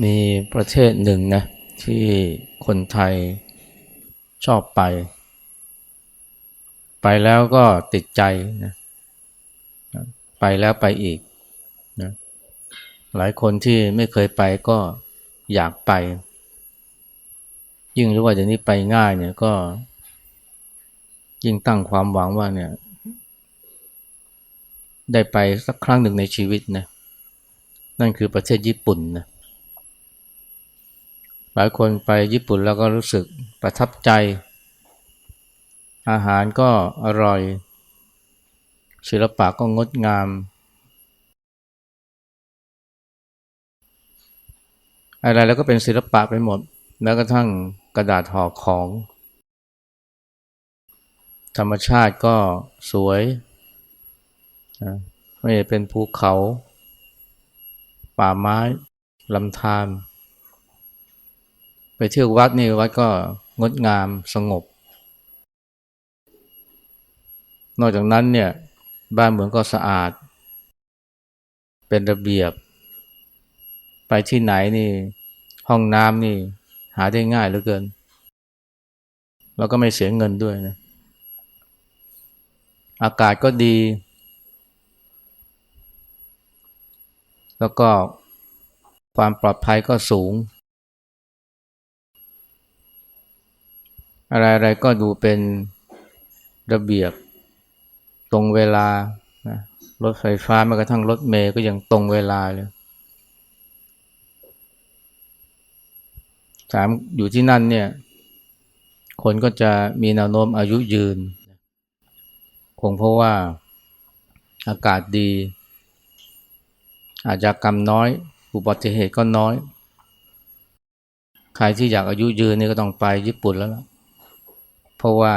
มีประเทศหนึ่งนะที่คนไทยชอบไป ไปแล้วก็ติดใจนะไปแล้วไปอีกนะหลายคนที่ไม่เคยไปก็อยากไป ยิ่งรู้ว่าเดี๋ยวนี้ไปง่ายเนี่ยก็ ยิ่งตั้งความหวังว่าเนี่ย ได้ไปสักครั้งหนึ่งในชีวิตนะนั่นคือประเทศญี่ปุ่นนะ หลายคนไปญี่ปุ่นแล้วก็รู้สึกประทับใจ อาหารก็อร่อย ศิลปะก็งดงาม อะไรแล้วก็เป็นศิลปะไปหมด แม้กระทั่งกระดาษห่อของ ธรรมชาติก็สวย ไม่ว่าจะเป็นภูเขา ป่าไม้ลำธาร ไปเที่ยววัดนี่วัดก็งดงามสงบ นอกจากนั้นเนี่ยบ้านเมืองก็สะอาด เป็นระเบียบ ไปที่ไหนนี่ ห้องน้ำนี่หาได้ง่ายเหลือเกิน แล้วก็ไม่เสียเงินด้วยนะอากาศก็ดี แล้วก็ความปลอดภัยก็สูง อะไรๆก็ดูเป็นระเบียบตรงเวลานะรถไฟฟ้าแม้กระทั่งรถเมย์ก็ยังตรงเวลาเลยถามอยู่ที่นั่นเนี่ย คนก็จะมีแนวโน้มอายุยืน คงเพราะว่าอากาศดี อาจจะกรรมน้อย อุบัติเหตุก็น้อย ใครที่อยากอายุยืนนี่ก็ต้องไปญี่ปุ่นแล้วล่ะ เพราะว่า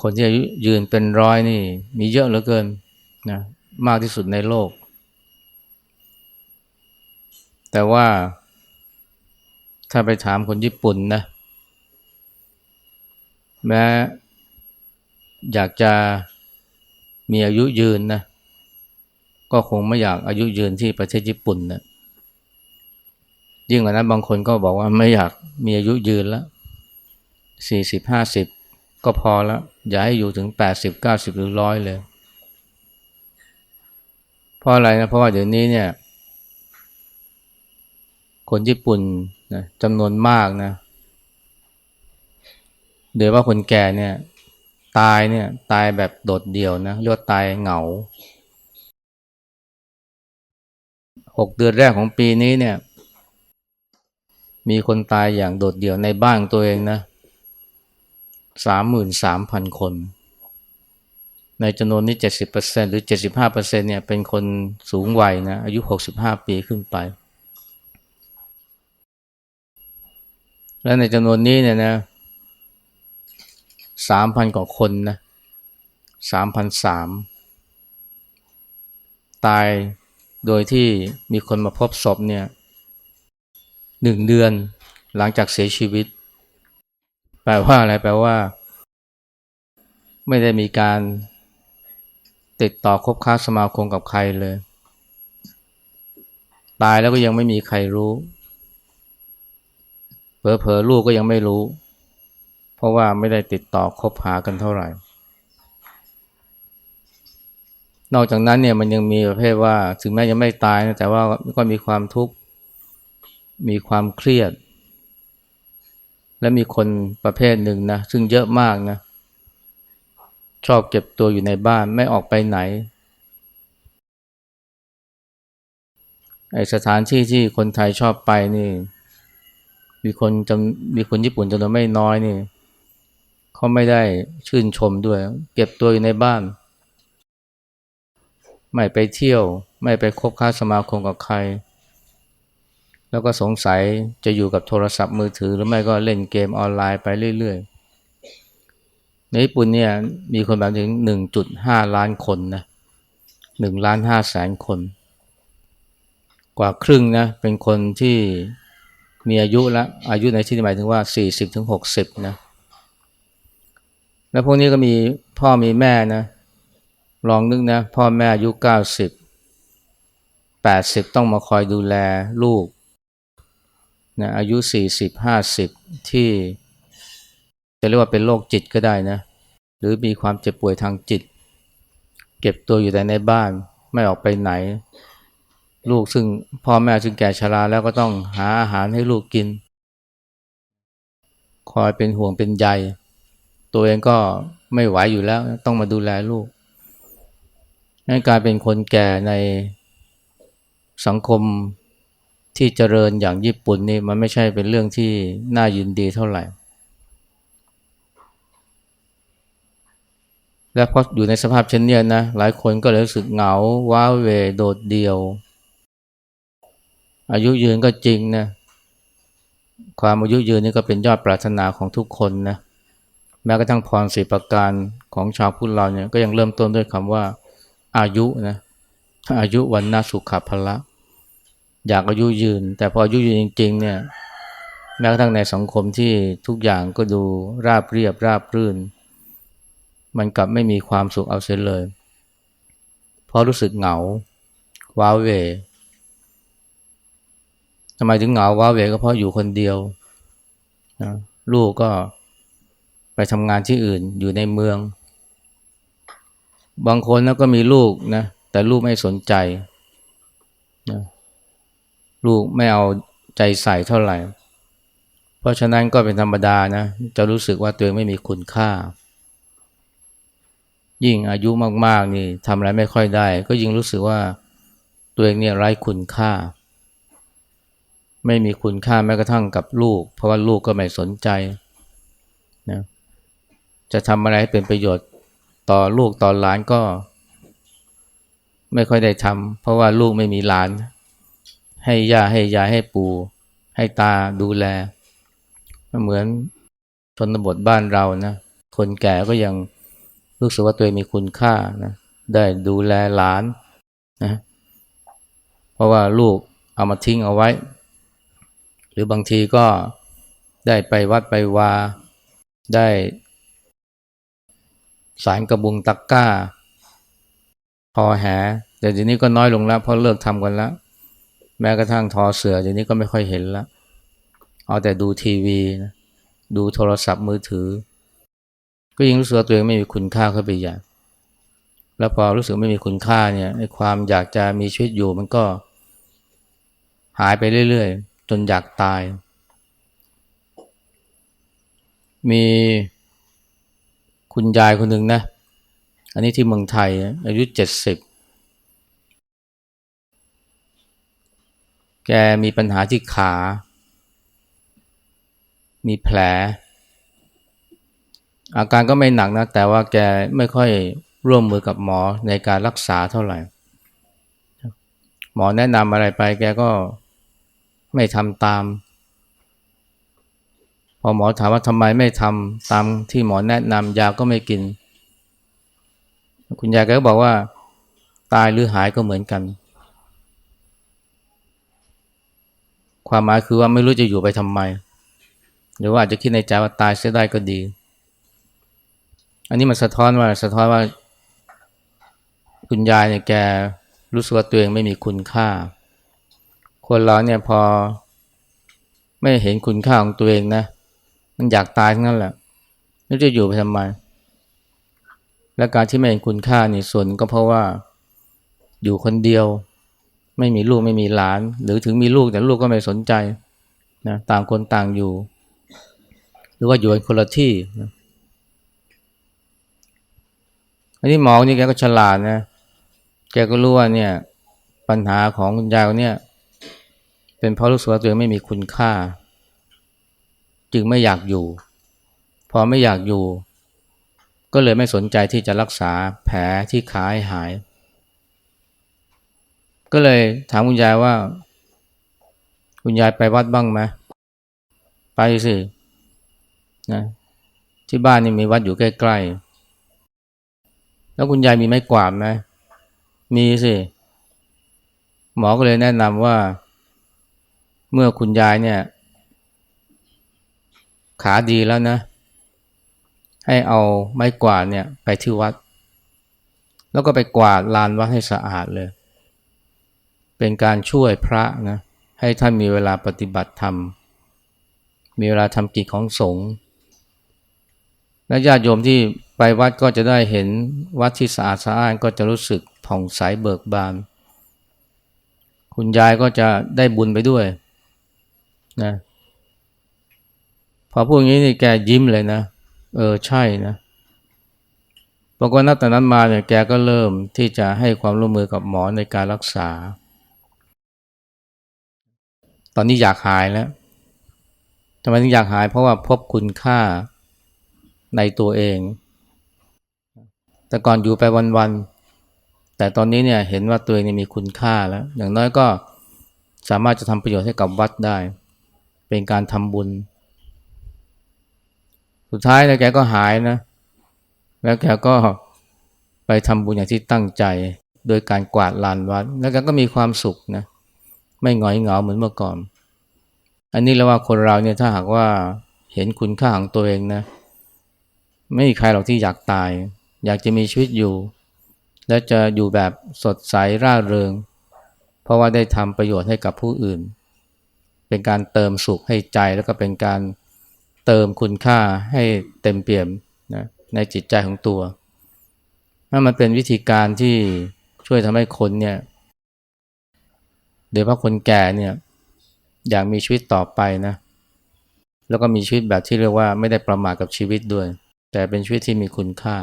คนที่อายุยืนเป็นร้อยนี่ มีเยอะเหลือเกินนะมากที่สุดในโลก แต่ว่า ถ้าไปถามคนญี่ปุ่นนะ แม้อยากจะมีอายุยืนนะ ก็คงไม่อยากอายุยืนที่ประเทศญี่ปุ่นนะยิ่งกว่านั้นบางคนก็บอกว่าไม่อยากมีอายุยืนแล้ว สี่สิบห้าสิบก็พอแล้ว อย่าให้อยู่ถึงแปดสิบเก้าสิบหรือร้อยเลย เพราะอะไรนะ เพราะว่าเดี๋ยวนี้เนี่ย คนญี่ปุ่นนะจำนวนมากนะโดยว่าคนแก่เนี่ย ตายเนี่ย ตายแบบโดดเดี่ยวนะเรียกว่าตายเหงาหกเดือนแรกของปีนี้เนี่ย มีคนตายอย่างโดดเดี่ยวในบ้านตัวเองนะ สามหมื่นสามพันคน ในจำนวนนี้เจ็ดสิบเปอร์เซ็นหรือเจ็ดสิบห้าเปอร์เซ็นเนี่ยเป็นคนสูงวัยนะอายุหกสิบห้าปีขึ้นไป และในจำนวนนี้เนี่ยนะสามพันกว่าคนนะสามพันสามตายโดยที่มีคนมาพบศพเนี่ยหนึ่งเดือนหลังจากเสียชีวิต แปลว่าอะไรแปลว่า ไม่ได้มีการติดต่อคบค้าสมาคมกับใครเลย ตายแล้วก็ยังไม่มีใครรู้เผลอๆลูกก็ยังไม่รู้ เพราะว่าไม่ได้ติดต่อคบหากันเท่าไหร่ นอกจากนั้นเนี่ยมันยังมีประเภทว่า ถึงแม้ยังไม่ตายนะแต่ว่าก็มีความทุกข์มีความเครียด และมีคนประเภทหนึ่งนะซึ่งเยอะมากนะ ชอบเก็บตัวอยู่ในบ้านไม่ออกไปไหนไอสถานที่ที่คนไทยชอบไปนี่ มีคนจำมีคนญี่ปุ่นจำนวนไม่น้อยนี่เขาไม่ได้ชื่นชมด้วย เก็บตัวอยู่ในบ้าน ไม่ไปเที่ยว ไม่ไปคบค้าสมาคมกับใคร แล้วก็สงสัยจะอยู่กับโทรศัพท์มือถือ หรือไม่ก็เล่นเกมออนไลน์ไปเรื่อยๆ ในญี่ปุ่นเนี่ยมีคนแบบถึง 1.5 ล้านคนนะ1ล้าน5แสนคน กว่าครึ่งนะเป็นคนที่มีอายุแล้วอายุในที่นี้หมายถึงว่า 40-60นะแล้วพวกนี้ก็มีพ่อมีแม่นะลองนึกนะพ่อแม่อายุ 90แปดสิบต้องมาคอยดูแลลูก นะอายุสี่สิบห้าสิบที่จะเรียกว่าเป็นโรคจิตก็ได้นะ หรือมีความเจ็บป่วยทางจิต เก็บตัวอยู่แต่ในบ้านไม่ออกไปไหน ลูกซึ่งพ่อแม่ซึ่งแก่ชราแล้วก็ต้องหาอาหารให้ลูกกิน คอยเป็นห่วงเป็นใย ตัวเองก็ไม่ไหวอยู่แล้วต้องมาดูแลลูกนั่นกลายเป็นคนแก่ในสังคม ที่เจริญอย่างญี่ปุ่นนี่มันไม่ใช่เป็นเรื่องที่น่ายินดีเท่าไหร่ และพออยู่ในสภาพเช่นนี้นะหลายคนก็เลยรู้สึกเหงาว้าเวโดดเดี่ยว อายุยืนก็จริงนะความอายุยืนนี่ก็เป็นยอดปรารถนาของทุกคนนะแม้กระทั่งพรสีประการของชาวพุทธเราเนี่ยก็ยังเริ่มต้นด้วยคำว่าอายุนะอายุวันนาสุขภละ อยากอายุยืน แต่พออายุยืนจริง ๆ เนี่ยแม้กระทั่งในสังคมที่ทุกอย่างก็ดูราบเรียบราบรื่น มันกลับไม่มีความสุขเอาเสียเลย เพราะรู้สึกเหงา ว้าเวทำไมถึงเหงาว้าเวก็เพราะอยู่คนเดียวนะลูกก็ไปทำงานที่อื่นอยู่ในเมือง บางคนนะก็มีลูกนะแต่ลูกไม่สนใจ ลูกไม่เอาใจใส่เท่าไหร่ เพราะฉะนั้นก็เป็นธรรมดานะ จะรู้สึกว่าตัวเองไม่มีคุณค่า ยิ่งอายุมากๆนี่ทำอะไรไม่ค่อยได้ ก็ยิ่งรู้สึกว่าตัวเองเนี่ยไร้คุณค่า ไม่มีคุณค่าแม้กระทั่งกับลูก เพราะว่าลูกก็ไม่สนใจนะจะทำอะไรให้เป็นประโยชน์ต่อลูกต่อหลานก็ ไม่ค่อยได้ทำเพราะว่าลูกไม่มีหลาน ให้ย่าให้ยายให้ปู่ให้ตาดูแลเหมือนชนบทบ้านเรานะคนแก่ก็ยังรู้สึกว่าตัวเองมีคุณค่านะได้ดูแลหลานนะเพราะว่าลูกเอามาทิ้งเอาไว้ หรือบางทีก็ได้ไปวัดไปวา ได้สารกระบุงตักก้า พอแหแต่เดี๋ยวนี้ก็น้อยลงแล้วเพราะเลิกทำกันแล้ว แม้กระทั่งทอเสือเดี๋ยวนี้ก็ไม่ค่อยเห็นแล้วเอาแต่ดูทีวีนะดูโทรศัพท์มือถือ ก็ยิ่งรู้สึกตัวเองไม่มีคุณค่าเข้าไปใหญ่แล้วพอรู้สึกไม่มีคุณค่าเนี่ยไอ้ความอยากจะมีชีวิตอยู่มันก็หายไปเรื่อยๆ จนอยากตาย มีคุณยายคนหนึ่งนะ อันนี้ที่เมืองไทยอายุเจ็ดสิบ แกมีปัญหาที่ขา มีแผล อาการก็ไม่หนักนะ แต่ว่าแกไม่ค่อยร่วมมือกับหมอในการรักษาเท่าไหร่ หมอแนะนำอะไรไปแกก็ไม่ทำตาม พอหมอถามว่าทำไมไม่ทำตามที่หมอแนะนำยาก็ไม่กิน คุณยายก็บอกว่า ตายหรือหายก็เหมือนกัน ความหมายคือว่าไม่รู้จะอยู่ไปทำไม หรือว่าอาจจะคิดในใจว่าตายเสียได้ก็ดี อันนี้มันสะท้อนว่าสะท้อนว่า คุณยายเนี่ยแกรู้สึกว่าตัวเองไม่มีคุณค่า คนเราเนี่ยพอไม่เห็นคุณค่าของตัวเองนะ มันอยากตายทั้งนั้นแหละแล้วจะอยู่ไปทำไม และการที่ไม่เห็นคุณค่านี่ส่วนก็เพราะว่าอยู่คนเดียว ไม่มีลูกไม่มีหลาน หรือถึงมีลูกแต่ลูกก็ไม่สนใจนะต่างคนต่างอยู่ หรือว่าอยู่คนละที่นะอันนี้หมอนี่แกก็ฉลาดนะแกก็รู้ว่าเนี่ยปัญหาของคุณยายเนี่ย เป็นเพราะรู้สึกว่าตัวเองไม่มีคุณค่า จึงไม่อยากอยู่ พอไม่อยากอยู่ ก็เลยไม่สนใจที่จะรักษาแผลที่ขาให้หาย ก็เลยถามคุณยายว่า คุณยายไปวัดบ้างไหมไปสินะที่บ้านนี่มีวัดอยู่ใกล้ๆ แล้วคุณยายมีไม้กวาดไหมมีสิ หมอก็เลยแนะนำว่า เมื่อคุณยายเนี่ย ขาดีแล้วนะ ให้เอาไม้กวาดเนี่ย ไปที่วัด แล้วก็ไปกวาดลานวัดให้สะอาดเลย เป็นการช่วยพระนะให้ท่านมีเวลาปฏิบัติธรรม มีเวลาทำกิจของสงฆ์และญาติโยมที่ไปวัดก็จะได้เห็นวัดที่สะอาดสะอ้านก็จะรู้สึกผ่องใสเบิกบาน คุณยายก็จะได้บุญไปด้วยนะพอพูดอย่างนี้นี่แกยิ้มเลยนะ เออใช่นะปรากฏนับแต่นั้นมาเนี่ยแกก็เริ่มที่จะให้ความร่วมมือกับหมอในการรักษา ตอนนี้อยากหายแล้วทำไมถึงอยากหายเพราะว่าพบคุณค่าในตัวเอง แต่ก่อนอยู่ไปวันๆ แต่ตอนนี้เนี่ยเห็นว่าตัวเองมีคุณค่าแล้ว อย่างน้อยก็สามารถจะทำประโยชน์ให้กับวัดได้ เป็นการทำบุญ สุดท้ายแล้วแกก็หายนะ แล้วแกก็ไปทำบุญอย่างที่ตั้งใจ โดยการกวาดลานวัด แล้วแกก็มีความสุขนะ ไม่หงอยเหงาเหมือนเมื่อก่อน อันนี้แล้วว่าคนเราเนี่ยถ้าหากว่าเห็นคุณค่าของตัวเองนะ ไม่มีใครหรอกที่อยากตาย อยากจะมีชีวิตอยู่ และจะอยู่แบบสดใสร่าเริง เพราะว่าได้ทำประโยชน์ให้กับผู้อื่น เป็นการเติมสุขให้ใจแล้วก็เป็นการเติมคุณค่าให้เต็มเปี่ยมนะในจิตใจของตัวนั่นมันเป็นวิธีการที่ช่วยทำให้คนเนี่ย โดยเฉพาะคนแก่เนี่ยอยากมีชีวิตต่อไปนะ แล้วก็มีชีวิตแบบที่เรียกว่าไม่ได้ประมาทกับชีวิตด้วย แต่เป็นชีวิตที่มีคุณค่า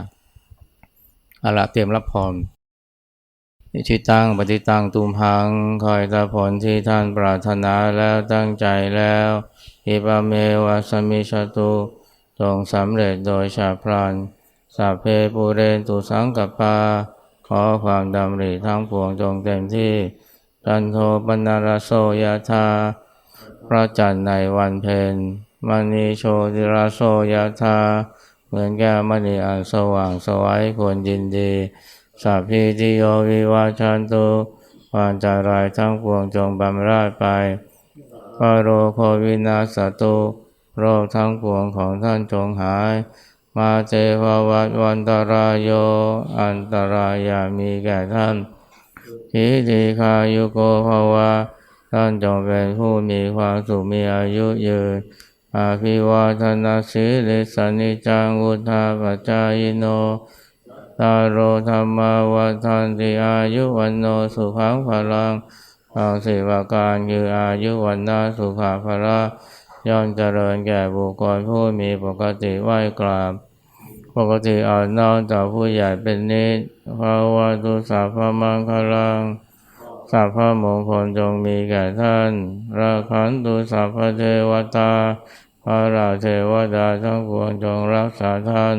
อาละเตรียมรับพรอิทิตังปฏิตังตุมหังคอยตาผลที่ท่านปรารถนาแล้วตั้งใจแล้วอิปาเมวะสมิชตุจงสำเร็จโดยชาพรานสัพเพปูเรนตุสังกปา ขอความดำริทั้งปวงจงเต็มที่ จันโทปนารโสยธาพระจันทร์ในวันเพ็ญมณีโชติราโสยธาเหมือนแก้วมณีอันสว่างสวัยควรยินดีสัพพิติโยวิวาชันตุวามจารายทั้งปวงจงบำราดไปปโรโควินาสตุโรคทั้งปวงของท่านจงหาย มาเจภวัตวันตรายโย อันตรายามีแก่ท่าน ทิติคายุโกภวะท่านจงเป็นผู้มีความสุขมีอายุยืนอาภิวาทนาสิลิสนิจังุทาปจายโนตารโรธรรมวัฏันติอายุวันโนสุขังพลังอาศิวการคืออายุวันนาสุขาภละย่อมเจริญแก่บุคคลผู้มีปกติไหวกราบ ปกติอ่อนน้อมต่อผู้ใหญ่เป็นนิสภาวะตุสัพพมังคลังสัพพมงคลจงมีแก่ท่าน ราขันตุสัพพเทวตา พระราเทวดาทั้งปวงจงรักษาท่าน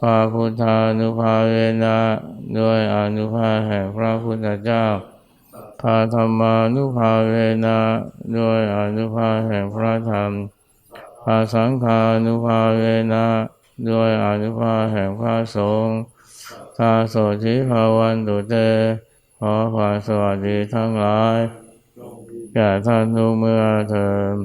พระพุทธานุภาเวนะด้วยอนุภาแห่งพระพุทธเจ้าพระธรรมานุภาเวนะด้วยอนุภาแห่งพระธรรมพระสังฆานุภาเวนะ ด้วยอนุภาแห่งพระสงฆ์ทาโสธิภาวันตุเต ขอความสวัสดีทั้งหลายแก่ท่านทุกเมื่อเทิม